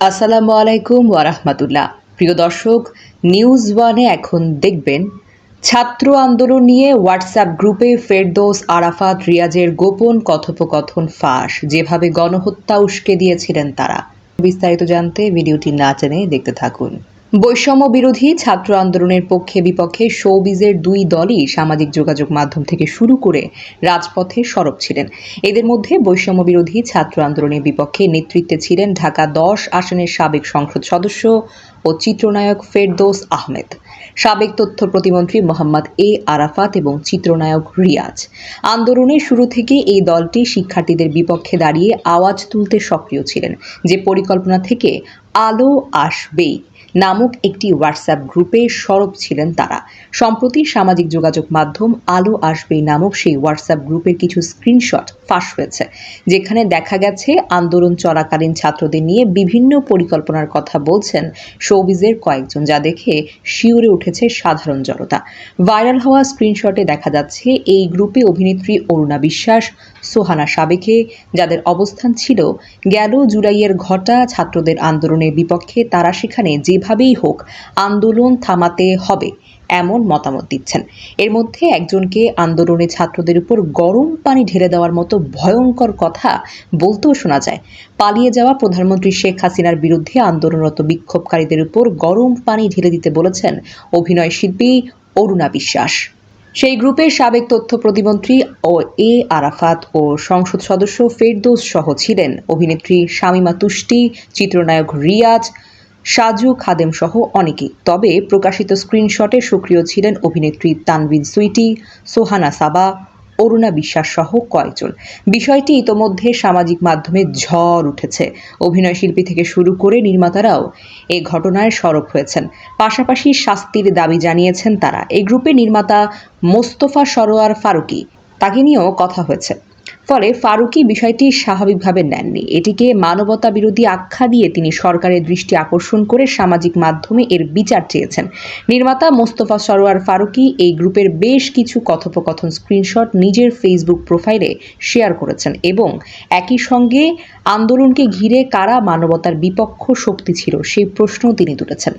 আসসালামু আলাইকুম ওয়ারাহমাতুল্লাহ প্রিয় দর্শক নিউজ ওয়ানে এখন দেখবেন, ছাত্র আন্দোলন নিয়ে হোয়াটসঅ্যাপ গ্রুপে ফেরদৌস, আরাফাত, রিয়াজের গোপন কথোপকথন ফাঁস, যেভাবে গণহত্যা উস্কে দিয়েছিলেন তারা। বিস্তারিত জানতে ভিডিওটি না টেনে দেখতে থাকুন। বৈষম্য বিরোধী ছাত্র আন্দোলনের পক্ষে বিপক্ষে শোবিজের দুই দলই সামাজিক যোগাযোগ মাধ্যম থেকে শুরু করে রাজপথে সরব ছিলেন। এদের মধ্যে বৈষম্য বিরোধী ছাত্র আন্দোলনের বিপক্ষে নেতৃত্বে ছিলেন ঢাকা দশ আসনের সাবেক সংসদ সদস্য ও চিত্রনায়ক ফেরদৌস আহমেদ, সাবেক তথ্য প্রতিমন্ত্রী মোহাম্মদ এ আরাফাত এবং চিত্রনায়ক রিয়াজ। আন্দোলনের শুরু থেকে এই দলটি শিক্ষার্থীদের বিপক্ষে দাঁড়িয়ে আওয়াজ তুলতে সক্রিয় ছিলেন, যে পরিকল্পনা থেকে আলো আসবেই। নামক একটি হোয়াটসঅ্যাপ গ্রুপে সরব ছিলেন তারা। সম্প্রতি সামাজিক যোগাযোগ মাধ্যম আলো আসবেই নামক সেই হোয়াটসঅ্যাপ গ্রুপের কিছু স্ক্রিনশট ফাঁস হয়েছে, যেখানে দেখা গেছে আন্দোলন চলাকালীন ছাত্রদের নিয়ে বিভিন্ন পরিকল্পনার কথা বলছেন শোবিজের কয়েকজন, যা দেখে শিউরে উঠেছে সাধারণ জনতা। ভাইরাল হওয়া স্ক্রিনশটে দেখা যাচ্ছে, এই গ্রুপে অভিনেত্রী অরুণা বিশ্বাস সোহানা সাবেকে, যাদের অবস্থান ছিল গেল জুলাইয়ের ঘটা ছাত্রদের আন্দোলনের বিপক্ষে, তারা সেখানে যেভাবেই হোক আন্দোলন থামাতে হবে এমন মতামত দিচ্ছেন। এর মধ্যে একজনকে আন্দোলনে ছাত্রদের উপর গরম পানি ঢেলে দেওয়ার মতো ভয়ঙ্কর কথা বলতেও শোনা যায়। পালিয়ে যাওয়া প্রধানমন্ত্রী শেখ হাসিনার বিরুদ্ধে আন্দোলনরত বিক্ষোভকারীদের উপর গরম পানি ঢেলে দিতে বলেছেন অভিনয় শিল্পী অরুণা বিশ্বাস। সেই গ্রুপের সাবেক তথ্য প্রতিমন্ত্রী ও এ আরাফাত ও সংসদ সদস্য ফেরদৌস সহ ছিলেন। অভিনেত্রী শামিমা তুষ্টি, চিত্রনায়ক রিয়াজ, সাজু খাদেম সহ অনেকেই। তবে প্রকাশিত স্ক্রিনশটে সক্রিয় ছিলেন অভিনেত্রী তানভিন সুইটি, সোহানা সাবা অরুণা বিশ্বাস সহ কয়েকজন। বিষয়টি ইতোমধ্যে সামাজিক মাধ্যমে ঝড় উঠেছে। অভিনয় শিল্পী থেকে শুরু করে নির্মাতারাও এ ঘটনায় সরব হয়েছেন। পাশাপাশি শাস্তির দাবি জানিয়েছেন তারা। এই গ্রুপে নির্মাতা মোস্তফা সরোয়ার ফারুকি। তাকে নিয়েও কথা হয়েছে। ফলে ফারুকি বিষয়টি স্বাভাবিকভাবে নেননি। এটিকে মানবতা বিরোধী আখ্যা দিয়ে তিনি সরকারের দৃষ্টি আকর্ষণ করে সামাজিক মাধ্যমে এর বিচার চেয়েছেন। নির্মাতা মোস্তফা সরোয়ার ফারুকি এই গ্রুপের বেশ কিছু কথোপকথন স্ক্রিনশট নিজের ফেসবুক প্রোফাইলে শেয়ার করেছেন এবং একই সঙ্গে আন্দোলনকে ঘিরে কারা মানবতার বিপক্ষ শক্তি ছিল সেই প্রশ্নও তিনি তুলেছেন।